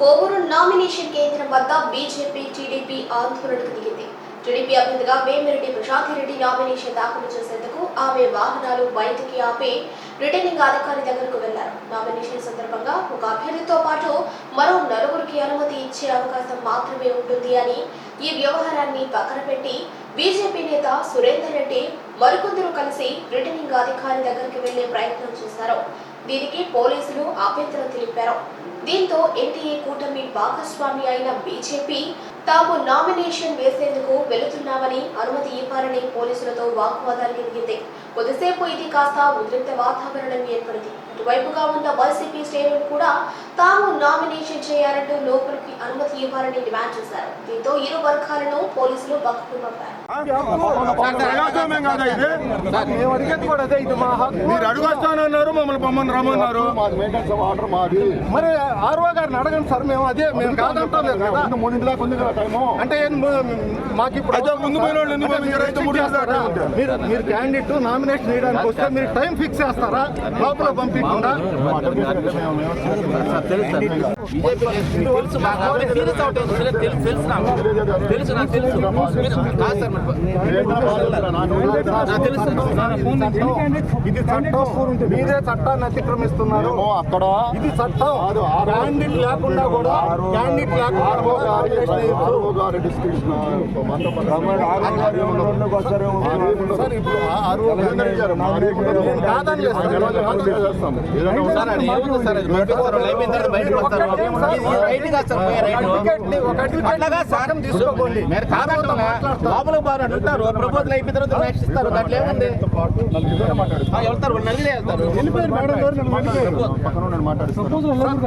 Kovur nomination కేంద్రం వద్ద BJP TDP ఆందోళనకు దిగింది టీడీపీ అభ్యర్థిగా వేమిరెడ్డి ప్రశాంత్ రెడ్డి నామినేషన్ దాఖలు చేసేందుకు ఆమె వాహనాలు బయటికి ఆపి రిటర్నింగ్ అధికారి దగ్గరకు వెళ్ళారు. నామినేషన్ సందర్భంగా ఒక అభ్యర్థితో పాటు మరో నలుగురికి అనుమతి ఇచ్చే అవకాశం మాత్రమే ఉంటుంది అని ఈ వ్యవహారాన్ని పక్కన పెట్టి బీజేపీ నేత సురేందర్ రెడ్డి మరికొందరు కలిసి రిటర్నింగ్ అధికారి దగ్గరికి వెళ్ళే ప్రయత్నం చేశారు. దీనికి పోలీసులు అభ్యంతరం తెలిపారు. దీంతో ఎన్టీఏ కూటమి భాగస్వామి అయిన బీజేపీ తాము నామినేషన్ వేసేందుకు వెళుతున్నామని అనుమతి ఇవ్వాలని పోలీసులతో వాగ్వాదానికి దిగింది కొద్దిసేపు ఇది కాస్త ఉద్రిక్త వాతావరణం ఏర్పడింది. అటువైపుగా ఉన్న వైసీపీ శ్రేణులు కూడా తాము నామినేషన్ చేయాలంటూ లోపలికి అనుమతి ఇవ్వాలని డిమాండ్ చేశారు. దీంతో ఇరు వర్గాలను పోలీసులు పక్కకు పంపారు. మీరు మమ్మల్ని రమ్మన్నారు. ఆర్ఓ గారిని అడగండి సార్ మేము అదే మేము కాదంటాం లేదు కదా అంటే మాకు ఇప్పుడు ముందు మీరు? మీరు క్యాండిడేట్ నామినేషన్ వేయడానికి వస్తే మీరు టైం ఫిక్స్ చేస్తారా? లోపల పంపించకుండా? ఇది చట్టం. మీరే చట్టాన్ని అతిక్రమిస్తున్నారు. అక్కడ ఇది చట్టం. క్యాండిడేట్ లేకుండా కూడా క్యాండిడేట్ లేకుండా ఆర్ఓ కూడా గారి నామినేషన్ వేయొచ్చు. ఆర్ఓ గారి డిస్క్రిప్షన్ సార్ ఇప్పుడు ఆ ఆర్ఓ నేను కాదని లేదు సార్. సార్ అది ఏముంది సార్ అది పంపిస్తారు వాళ్ళు అయిపోయిన తర్వాత బయటకు వస్తారు ఇది రైట్ కాదు సార్ పోయే రైట్ అడ్వకేట్ని ఒక అడ్వకేట్ని అట్లాగా సార్ పక్కన తీసుకోకండి. మీరు కాదంటున్నా లోపలికి బాగా అంటారు ప్రపోజల్ అయిపోయిన తర్వాత నెక్స్ట్ ఇస్తారు దాంట్లో ఏముంది వెళ్తారు నల్లిలే వెళ్తారు